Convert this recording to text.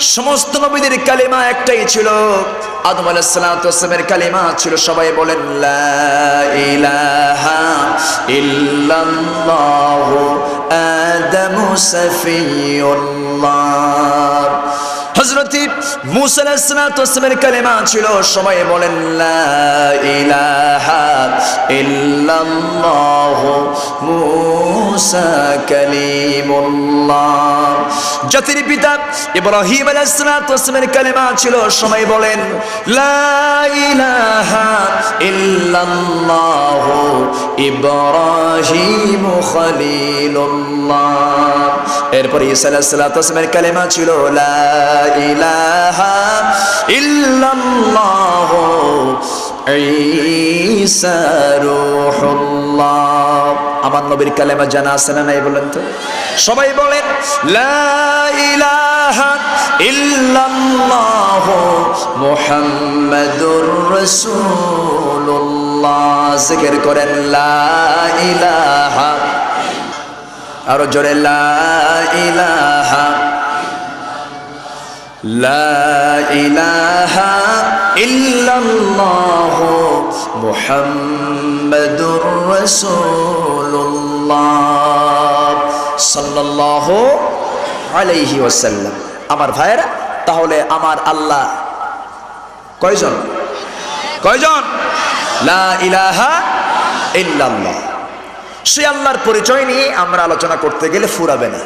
সমস্ত নবীদের কালিমা একটাই ছিল। আদম আলাইসালামের কালিমা ছিল সবাই বলেন ইল্লাল্লাহু সফিউল্লাহ। হজরতি মুসা আলাইসালামের কালেমা ছিল, সবাই বলেন জাতির পিতা ইব্রাহিম আলাইসালামের কালেমা ছিল, সবাই বলেন ইব্রাহিম খলিলুল্লাহ। এরপর আলাইহিসসালামের কালেমা ছিল, লা ইলাহা আমার নবীর কালেমা জানা আছে না নাই বলেন তো? সবাই বলেন, লা ইলাহা করেন, লা ইলাহা আরও জোরে, লা ইলাহা লা ইলাহা ইল্লাল্লাহ মুহাম্মাদুর রাসূলুল্লাহ সাল্লাল্লাহু আলাইহি ওয়াসাল্লাম। আমার ভাইয়েরা, তাহলে আমার আল্লাহ কয়জন? কয়জন? লা ইলাহা ইল্লাল্লাহ। সে আল্লাহর পরিচয় নিয়ে আমরা আলোচনা করতে গেলে ফুরাবে না।